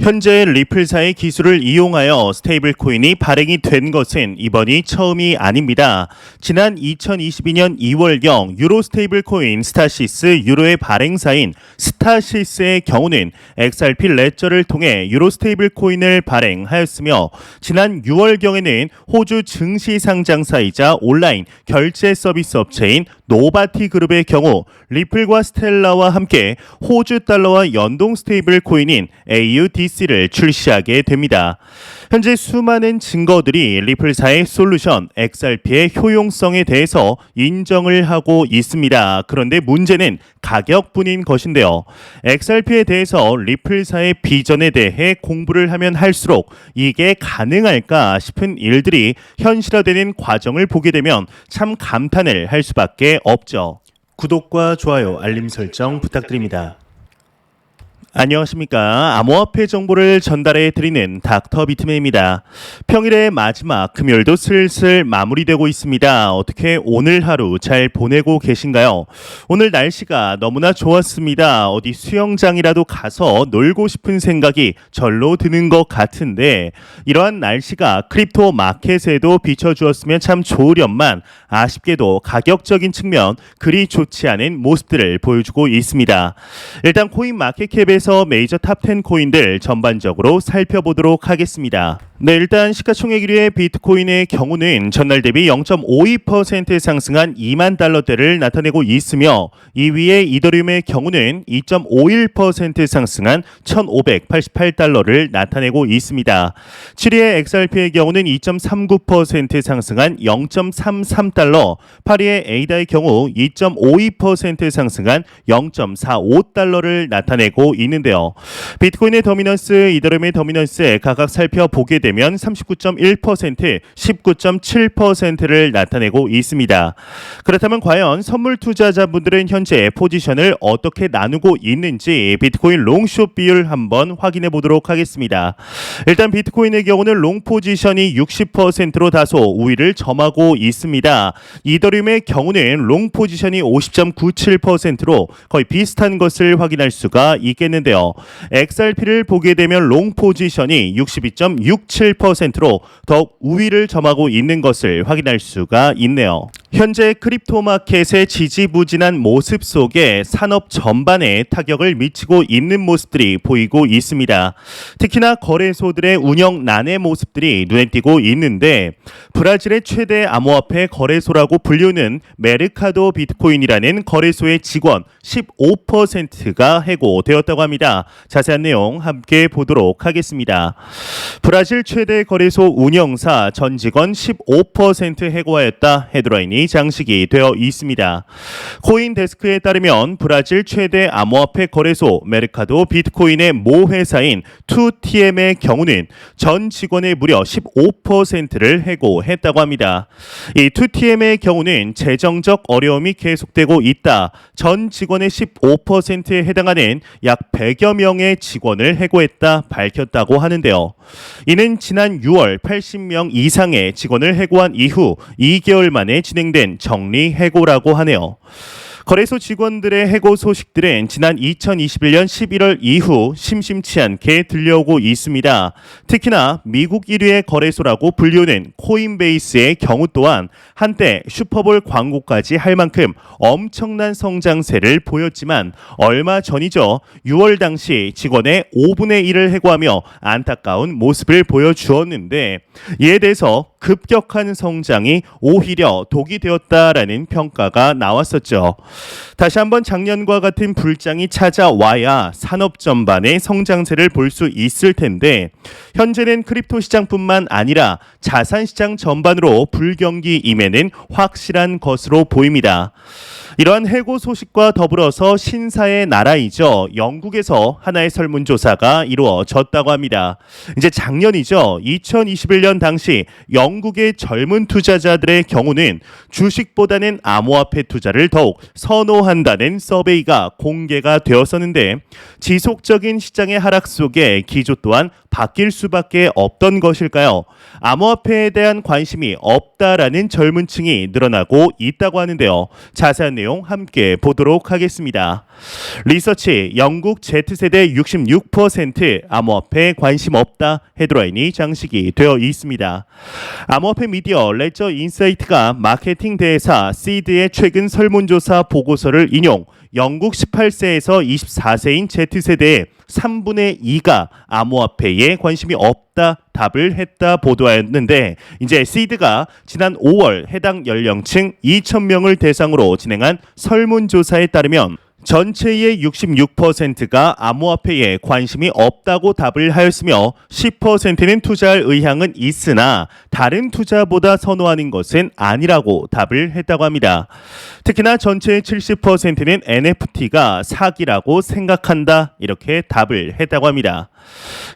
현재 리플사의 기술을 이용하여 스테이블 코인이 발행이 된 것은 이번이 처음이 아닙니다. 지난 2022년 2월경 유로 스테이블 코인 스타시스 유로의 발행사인 스타시스의 경우는 XRP 레저를 통해 유로 스테이블 코인을 발행하였으며 지난 6월경에는 호주 증시 상장사이자 온라인 결제 서비스 업체인 노바티 그룹의 경우 리플과 스텔라와 함께 호주 달러와 연동 스테이블 코인인 AUDC를 출시하게 됩니다. 현재 수많은 증거들이 리플사의 솔루션 XRP의 효용성에 대해서 인정을 하고 있습니다. 그런데 문제는 가격뿐인 것인데요. XRP에 대해서 리플사의 비전에 대해 공부를 하면 할수록 이게 가능할까 싶은 일들이 현실화되는 과정을 보게 되면 참 감탄을 할 수밖에 없죠. 구독과 좋아요, 알림 설정 부탁드립니다. 안녕하십니까. 암호화폐 정보를 전달해 드리는 닥터 비트맨입니다. 평일의 마지막 금요일도 슬슬 마무리되고 있습니다. 어떻게 오늘 하루 잘 보내고 계신가요? 오늘 날씨가 너무나 좋았습니다. 어디 수영장이라도 가서 놀고 싶은 생각이 절로 드는 것 같은데 이러한 날씨가 크립토 마켓에도 비춰주었으면 참 좋으련만 아쉽게도 가격적인 측면 그리 좋지 않은 모습들을 보여주고 있습니다. 일단 코인 마켓캡에 서 메이저 탑 10 코인들 전반적으로 살펴보도록 하겠습니다. 네, 일단 시가총액 1위의 비트코인의 경우는 전날 대비 0.52% 상승한 2만 달러대를 나타내고 있으며 2위의 이더리움의 경우는 2.51% 상승한 1,588달러를 나타내고 있습니다. 7위의 XRP의 경우는 2.39% 상승한 0.33달러, 8위의 에이다의 경우 2.52% 상승한 0.45달러를 나타내고 있는 데요. 비트코인의 더미넌스, 이더리움의 더미넌스 각각 살펴보게 되면 39.1%, 19.7%를 나타내고 있습니다. 그렇다면 과연 선물 투자자분들은 현재 포지션을 어떻게 나누고 있는지 비트코인 롱숏 비율 한번 확인해 보도록 하겠습니다. 일단 비트코인의 경우는 롱 포지션이 60%로 다소 우위를 점하고 있습니다. 이더리움의 경우는 롱 포지션이 50.97%로 거의 비슷한 것을 확인할 수가 있겠는데요. XRP를 보게 되면 롱 포지션이 62.67 17%로 더욱 우위를 점하고 있는 것을 확인할 수가 있네요. 현재 크립토 마켓의 지지부진한 모습 속에 산업 전반에 타격을 미치고 있는 모습들이 보이고 있습니다. 특히나 거래소들의 운영 난의 모습들이 눈에 띄고 있는데 브라질의 최대 암호화폐 거래소라고 불리는 메르카도 비트코인이라는 거래소의 직원 15%가 해고되었다고 합니다. 자세한 내용 함께 보도록 하겠습니다. 브라질 최대 거래소 운영사 전 직원 15% 해고하였다 헤드라인이 장식이 되어 있습니다. 코인 데스크에 따르면 브라질 최대 암호화폐 거래소 메르카도 비트코인의 모 회사인 2TM의 경우는 전 직원의 무려 15%를 해고했다고 합니다. 이 2TM의 경우는 재정적 어려움이 계속되고 있다. 전 직원의 15%에 해당하는 약 100여 명의 직원을 해고했다 밝혔다고 하는데요. 이는 지난 6월 80명 이상의 직원을 해고한 이후 2개월 만에 진행 된 정리 해고라고 하네요. 거래소 직원들의 해고 소식들은 지난 2021년 11월 이후 심심치 않게 들려오고 있습니다. 특히나 미국 1위의 거래소라고 불리우는 코인베이스의 경우 또한 한때 슈퍼볼 광고까지 할 만큼 엄청난 성장세를 보였지만 얼마 전이죠. 6월 당시 직원의 5분의 1을 해고하며 안타까운 모습을 보여주었는데 이에 대해서 급격한 성장이 오히려 독이 되었다라는 평가가 나왔었죠. 다시 한번 작년과 같은 불장이 찾아와야 산업 전반의 성장세를 볼 수 있을 텐데 현재는 크립토 시장뿐만 아니라 자산 시장 전반으로 불경기임에는 확실한 것으로 보입니다. 이러한 해고 소식과 더불어서 신사의 나라이죠. 영국에서 하나의 설문조사가 이루어졌다고 합니다. 이제 작년이죠. 2021년 당시 영국의 젊은 투자자들의 경우는 주식보다는 암호화폐 투자를 더욱 선호한다는 서베이가 공개가 되었었는데 지속적인 시장의 하락 속에 기조 또한 바뀔 수밖에 없던 것일까요? 암호화폐에 대한 관심이 없다라는 젊은 층이 늘어나고 있다고 하는데요. 자세한 내용 함께 보도록 하겠습니다. 리서치 영국 Z세대 66% 암호화폐 관심 없다 헤드라인이 장식이 되어 있습니다. 암호화폐 미디어 레저 인사이트가 마케팅 대회사 시드의 최근 설문조사 보고서를 인용 영국 18세에서 24세인 Z세대의 3분의 2가 암호화폐에 관심이 없다 답을 했다 보도하였는데 이제 시드가 지난 5월 해당 연령층 2,000명을 대상으로 진행한 설문조사에 따르면 전체의 66%가 암호화폐에 관심이 없다고 답을 하였으며 10%는 투자할 의향은 있으나 다른 투자보다 선호하는 것은 아니라고 답을 했다고 합니다. 특히나 전체의 70%는 NFT가 사기라고 생각한다 이렇게 답을 했다고 합니다.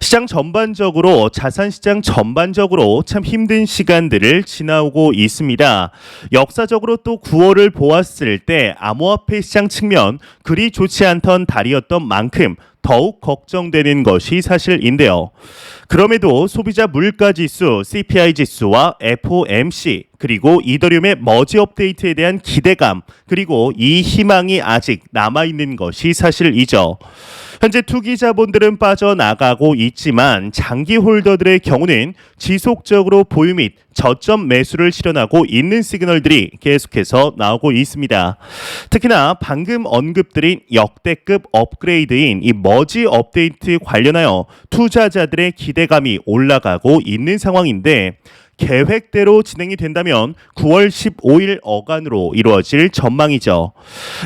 시장 전반적으로 자산 시장 전반적으로 참 힘든 시간들을 지나오고 있습니다. 역사적으로 또 9월을 보았을 때 암호화폐 시장 측면 그리 좋지 않던 달이었던 만큼 더욱 걱정되는 것이 사실인데요. 그럼에도 소비자 물가 지수 CPI 지수와 FOMC 그리고 이더리움의 머지 업데이트에 대한 기대감 그리고 이 희망이 아직 남아 있는 것이 사실이죠. 현재 투기 자본들은 빠져나가고 있지만 장기 홀더들의 경우는 지속적으로 보유 및 저점 매수를 실현하고 있는 시그널들이 계속해서 나오고 있습니다. 특히나 방금 언급드린 역대급 업그레이드인 이 머지 업데이트 관련하여 투자자들의 기대 감이 올라가고 있는 상황인데 계획대로 진행이 된다면 9월 15일 어간으로 이루어질 전망이죠.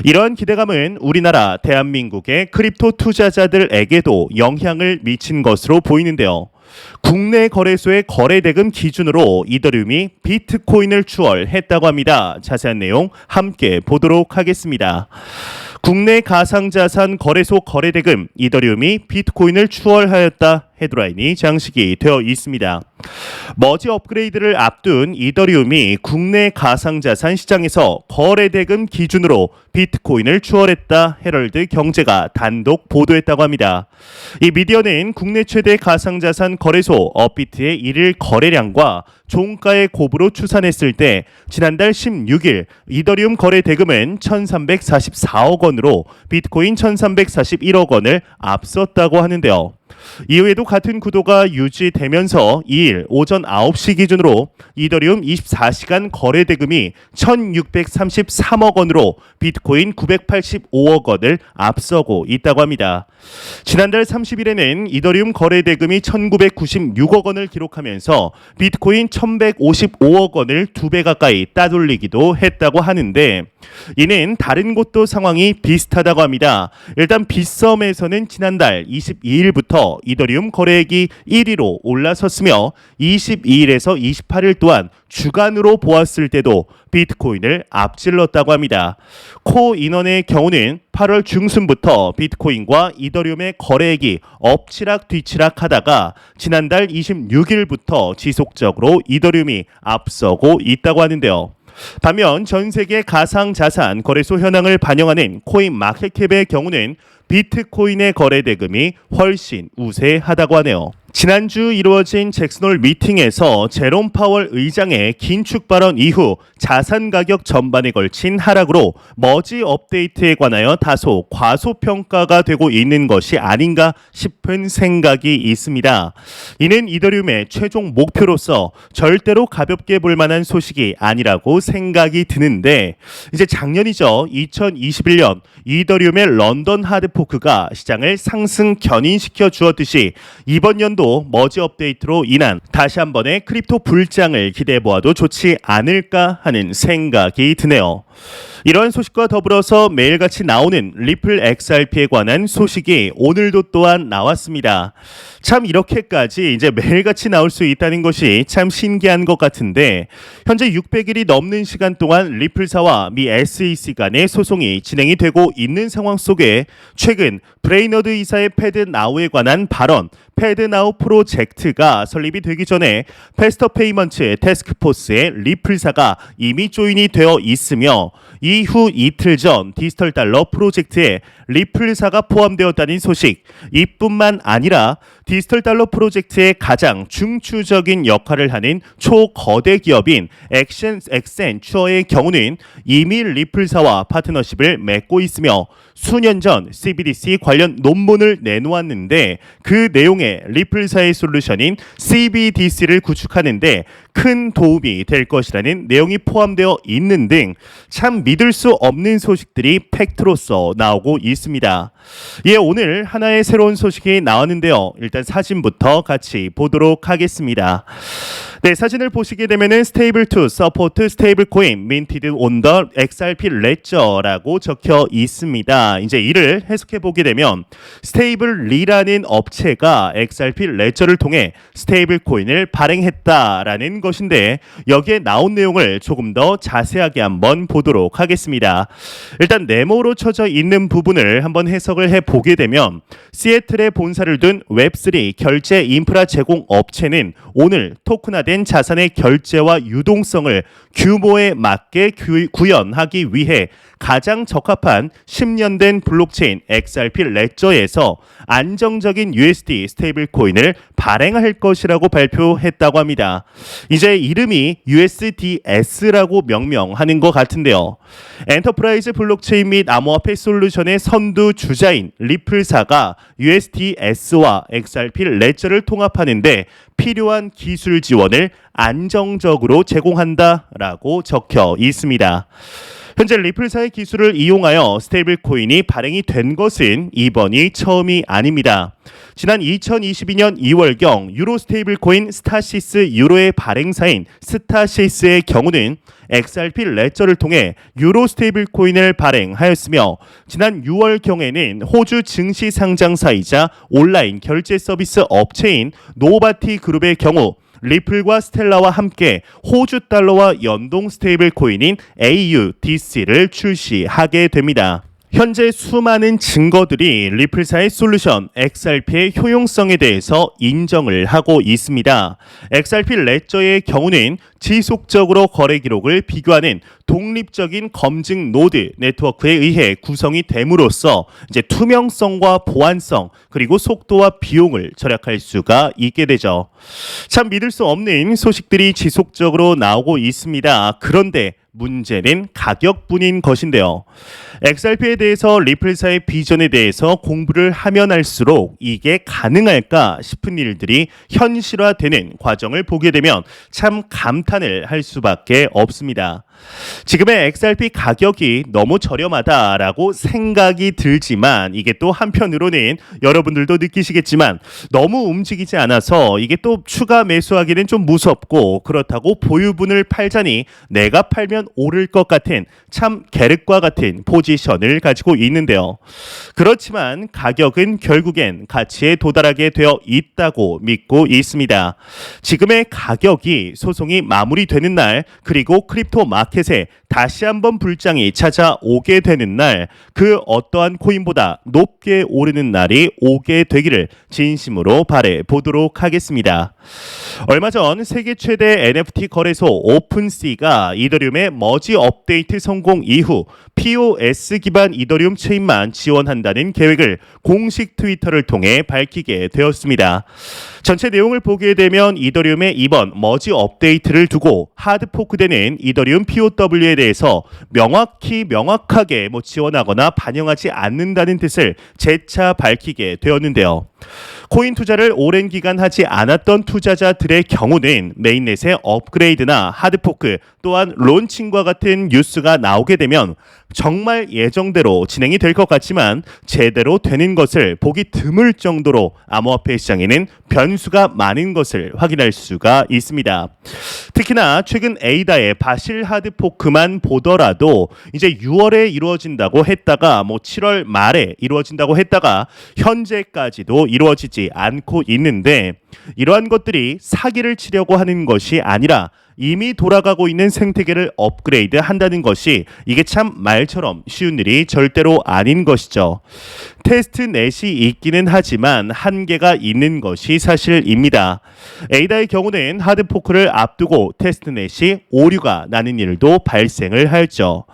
이러한 기대감은 우리나라 대한민국의 크립토 투자자들에게도 영향을 미친 것으로 보이는데요. 국내 거래소의 거래 대금 기준으로 이더리움이 비트코인을 추월했다고 합니다. 자세한 내용 함께 보도록 하겠습니다. 국내 가상자산 거래소 거래 대금 이더리움이 비트코인을 추월하였다 헤드라인이 장식이 되어 있습니다. 머지 업그레이드를 앞둔 이더리움이 국내 가상자산 시장에서 거래 대금 기준으로 비트코인을 추월했다 헤럴드 경제가 단독 보도했다고 합니다. 이 미디어는 국내 최대 가상자산 거래소 업비트의 일일 거래량과 종가의 곱으로 추산했을 때 지난달 16일 이더리움 거래 대금은 1,344억 원으로 비트코인 1,341억 원을 앞섰다고 하는데요. 이후에도 같은 구도가 유지되면서 2일 오전 9시 기준으로 이더리움 24시간 거래 대금이 1,633억 원으로 비트코인 985억 원을 앞서고 있다고 합니다. 지난달 30일에는 이더리움 거래 대금이 1,996억 원을 기록하면서 비트코인 1,155억 원을 두 배 가까이 따돌리기도 했다고 하는데 이는 다른 곳도 상황이 비슷하다고 합니다. 일단 빗썸에서는 지난달 22일부터 이더리움 거래액이 1위로 올라섰으며 22일에서 28일 또한 주간으로 보았을 때도 비트코인을 앞질렀다고 합니다. 코 인원의 경우는 8월 중순부터 비트코인과 이더리움의 거래액이 엎치락 뒤치락 하다가 지난달 26일부터 지속적으로 이더리움이 앞서고 있다고 하는데요. 반면 전 세계 가상 자산 거래소 현황을 반영하는 코인 마켓캡의 경우는 비트코인의 거래 대금이 훨씬 우세하다고 하네요. 지난주 이루어진 잭슨홀 미팅에서 제롬 파월 의장의 긴축 발언 이후 자산 가격 전반에 걸친 하락으로 머지 업데이트에 관하여 다소 과소평가가 되고 있는 것이 아닌가 싶은 생각이 있습니다. 이는 이더리움의 최종 목표로서 절대로 가볍게 볼 만한 소식이 아니라고 생각이 드는데 이제 작년이죠. 2021년 이더리움의 런던 하드포크가 시장을 상승 견인시켜 주었듯이 이번 연도 머지 업데이트로 인한 다시 한 번의 크립토 불장을 기대해 보아도 좋지 않을까 하는 생각이 드네요. 이런 소식과 더불어서 매일같이 나오는 리플 XRP에 관한 소식이 오늘도 또한 나왔습니다. 참 이렇게까지 이제 매일같이 나올 수 있다는 것이 참 신기한 것 같은데 현재 600일이 넘는 시간 동안 리플사와 미 SEC 간의 소송이 진행이 되고 있는 상황 속에 최근 브레이너드 이사의 패드 나우에 관한 발언 패드 나우 프로젝트가 설립이 되기 전에 페스터 페이먼트 테스크포스의 리플사가 이미 조인이 되어 있으며 이후 이틀 전 디지털 달러 프로젝트에 리플사가 포함되었다는 소식. 이뿐만 아니라 디지털 달러 프로젝트의 가장 중추적인 역할을 하는 초거대 기업인 액션 엑센추어의 경우는 이미 리플사와 파트너십을 맺고 있으며 수년 전 CBDC 관련 논문을 내놓았는데 그 내용에 리플사의 솔루션인 CBDC를 구축하는데 큰 도움이 될 것이라는 내용이 포함되어 있는 등 참 믿을 수 없는 소식들이 팩트로서 나오고 있습니다. 예, 오늘 하나의 새로운 소식이 나왔는데요. 일단 사진부터 같이 보도록 하겠습니다. 네, 사진을 보시게 되면은 스테이블 투 서포트 스테이블 코인 민티드 온 더 XRP 레저라고 적혀 있습니다. 이제 이를 해석해 보게 되면 스테이블 리라는 업체가 XRP 레저를 통해 스테이블 코인을 발행했다라는 것인데 여기에 나온 내용을 조금 더 자세하게 한번 보도록 하겠습니다. 일단 네모로 쳐져 있는 부분을 한번 해석을 해 보게 되면 시애틀에 본사를 둔 웹3 결제 인프라 제공 업체는 오늘 토큰화 된 자산의 결제와 유동성을 규모에 맞게 규- 구현하기 위해 가장 적합한 10년 된 블록체인 XRP 레저에서 안정적인 USD 스테이블 코인을 발행할 것이라고 발표했다고 합니다. 이제 이름이 USDS라고 명명하는 것 같은데요. 엔터프라이즈 블록체인 및 암호화폐 솔루션의 선두 주자인 리플사가 USDS와 XRP 레저를 통합하는데 필요한 기술 지원을 안정적으로 제공한다라고 적혀 있습니다. 현재 리플사의 기술을 이용하여 스테이블 코인이 발행이 된 것은 이번이 처음이 아닙니다. 지난 2022년 2월경 유로 스테이블 코인 스타시스 유로의 발행사인 스타시스의 경우는 XRP 레저를 통해 유로 스테이블 코인을 발행하였으며 지난 6월경에는 호주 증시 상장사이자 온라인 결제 서비스 업체인 노바티 그룹의 경우 리플과 스텔라와 함께 호주 달러와 연동 스테이블 코인인 AUDC를 출시하게 됩니다. 현재 수많은 증거들이 리플사의 솔루션 XRP의 효용성에 대해서 인정을 하고 있습니다. XRP 레저의 경우는 지속적으로 거래 기록을 비교하는 독립적인 검증 노드 네트워크에 의해 구성이 됨으로써 이제 투명성과 보안성 그리고 속도와 비용을 절약할 수가 있게 되죠. 참 믿을 수 없는 소식들이 지속적으로 나오고 있습니다. 그런데 문제는 가격뿐인 것인데요. XRP에 대해서 리플사의 비전에 대해서 공부를 하면 할수록 이게 가능할까 싶은 일들이 현실화되는 과정을 보게 되면 참 감탄 을 할 수밖에 없습니다. 지금의 XRP 가격이 너무 저렴하다라고 생각이 들지만 이게 또 한편으로는 여러분들도 느끼시겠지만 너무 움직이지 않아서 이게 또 추가 매수하기는 좀 무섭고 그렇다고 보유분을 팔자니 내가 팔면 오를 것 같은 참 계륵과 같은 포지션을 가지고 있는데요. 그렇지만 가격은 결국엔 가치에 도달하게 되어 있다고 믿고 있습니다. 지금의 가격이 소송이 마무리되는 날 그리고 크립토 마켓에 다시 한번 불장이 찾아오게 되는 날 그 어떠한 코인보다 높게 오르는 날이 오게 되기를 진심으로 바래 보도록 하겠습니다. 얼마 전 세계 최대 NFT 거래소 오픈시가 이더리움의 머지 업데이트 성공 이후 POS 기반 이더리움 체인만 지원한다는 계획을 공식 트위터를 통해 밝히게 되었습니다. 전체 내용을 보게 되면 이더리움의 이번 머지 업데이트를 두고 하드 포크되는 이더리움 POW에 대해서 명확히 명확하게 뭐 지원하거나 반영하지 않는다는 뜻을 재차 밝히게 되었는데요. 코인 투자를 오랜 기간 하지 않았던 투자자들의 경우는 메인넷의 업그레이드나 하드포크 또한 론칭과 같은 뉴스가 나오게 되면 정말 예정대로 진행이 될 것 같지만 제대로 되는 것을 보기 드물 정도로 암호화폐 시장에는 변수가 많은 것을 확인할 수가 있습니다. 특히나 최근 에이다의 바실 하드포크만 보더라도 이제 6월에 이루어진다고 했다가 뭐 7월 말에 이루어진다고 했다가 현재까지도 이루어지지 않고 있는데 이러한 것들이 사기를 치려고 하는 것이 아니라 이미 돌아가고 있는 생태계를 업그레이드 한다는 것이 이게 참 말처럼 쉬운 일이 절대로 아닌 것이죠. 테스트 넷이 있기는 하지만 한계가 있는 것이 사실입니다. 에이다의 경우는 하드포크를 앞두고 테스트 넷이 오류가 나는 일도 발생을 하였죠.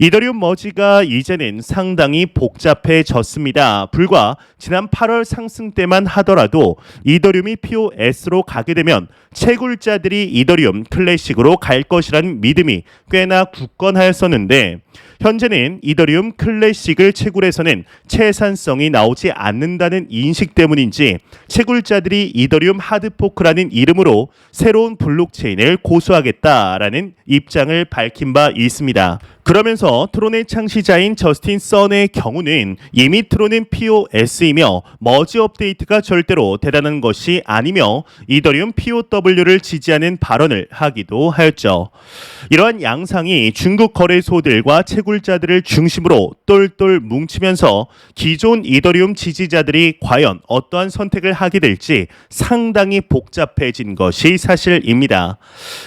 이더리움 머지가 이제는 상당히 복잡해졌습니다. 불과 지난 8월 상승 때만 하더라도 이더리움이 POS로 가게 되면 채굴자들이 이더리움 클래식으로 갈 것이라는 믿음이 꽤나 굳건하였었는데 현재는 이더리움 클래식을 채굴해서는 채산성이 나오지 않는다는 인식 때문인지 채굴자들이 이더리움 하드포크라는 이름으로 새로운 블록체인을 고수하겠다라는 입장을 밝힌 바 있습니다. 그러면서 트론의 창시자인 저스틴 썬의 경우는 이미 트론은 POS이며 머지 업데이트가 절대로 대단한 것이 아니며 이더리움 POW를 지지하는 발언을 하기도 하였죠. 이러한 양상이 중국 거래소들과 채굴 자들을 중심으로 똘똘 뭉치면서 기존 이더리움 지지자들이 과연 어떠한 선택을 하게 될지 상당히 복잡해진 것이 사실입니다.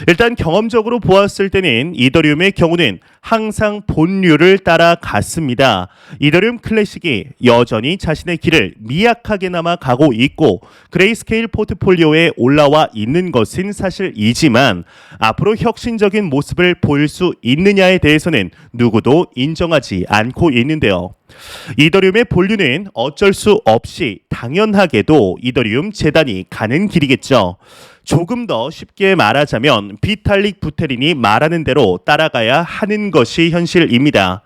일단 경험적으로 보았을 때는 이더리움의 경우는 항상 본류를 따라갔습니다. 이더리움 클래식이 여전히 자신의 길을 미약하게나마 가고 있고 그레이스케일 포트폴리오에 올라와 있는 것은 사실이지만 앞으로 혁신적인 모습을 보일 수 있느냐에 대해서는 누구도 인정하지 않고 있는데요. 이더리움의 본류는 어쩔 수 없이 당연하게도 이더리움 재단이 가는 길이겠죠. 조금 더 쉽게 말하자면 비탈릭 부테린이 말하는 대로 따라가야 하는 것이 현실입니다.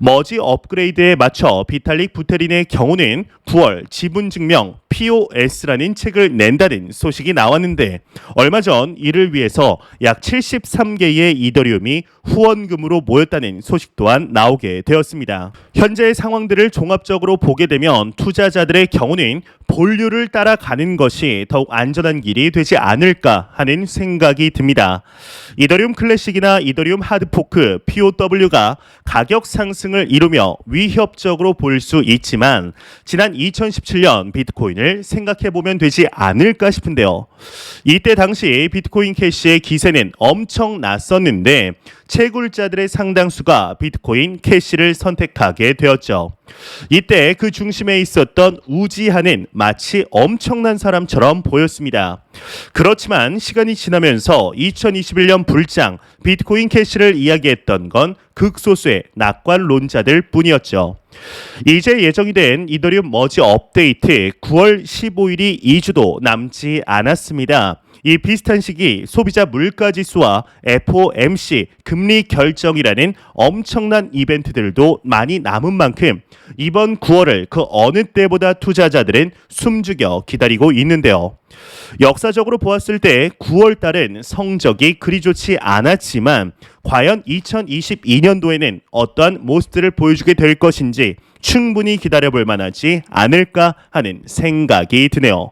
머지 업그레이드에 맞춰 비탈릭 부테린의 경우는 9월 지분 증명 POS라는 책을 낸다는 소식이 나왔는데 얼마 전 이를 위해서 약 73개의 이더리움이 후원금으로 모였다는 소식 또한 나오게 되었습니다. 현재의 상황들을 종합적으로 보게 되면 투자자들의 경우는 본류를 따라가는 것이 더욱 안전한 길이 되지 않을까 하는 생각이 듭니다. 이더리움 클래식이나 이더리움 하드포크 POW가 가격 상승을 이루며 위협적으로 볼수 있지만 지난 2017년 비트코인을 생각해 보면 되지 않을까 싶은데요. 이때 당시 비트코인 캐시의 기세는 엄청 났었는데 채굴자들의 상당수가 비트코인 캐시를 선택하게 되었죠. 이때 그 중심에 있었던 우지하는 마치 엄청난 사람처럼 보였습니다. 그렇지만 시간이 지나면서 2021년 불장 비트코인 캐시를 이야기했던 건 극소수의 낙관론자들 뿐이었죠. 이제 예정이 된 이더리움 머지 업데이트 9월 15일이 2주도 남지 않았습니다. 이 비슷한 시기 소비자 물가 지수와 FOMC 금리 결정이라는 엄청난 이벤트들도 많이 남은 만큼 이번 9월을 그 어느 때보다 투자자들은 숨죽여 기다리고 있는데요. 역사적으로 보았을 때 9월 달은 성적이 그리 좋지 않았지만 과연 2022년도에는 어떠한 모습들을 보여주게 될 것인지 충분히 기다려볼 만하지 않을까 하는 생각이 드네요.